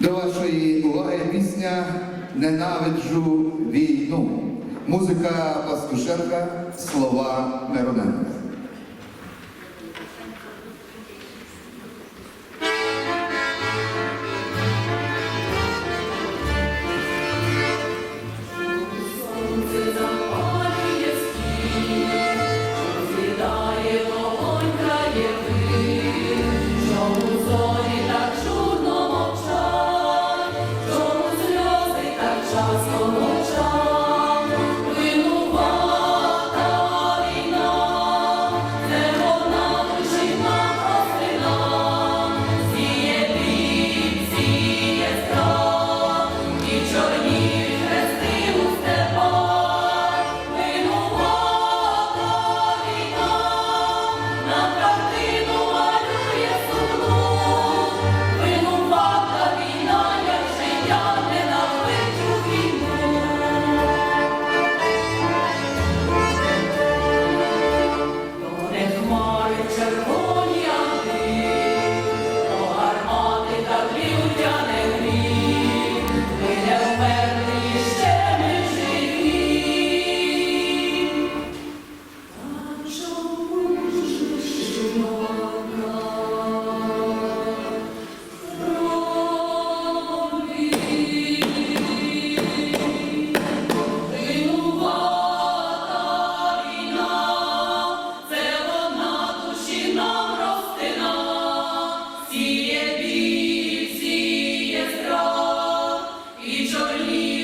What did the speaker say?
До вашої уваги пісня Ненавиджу війну. Музика Пастушенка, слова Мироненка. your lead.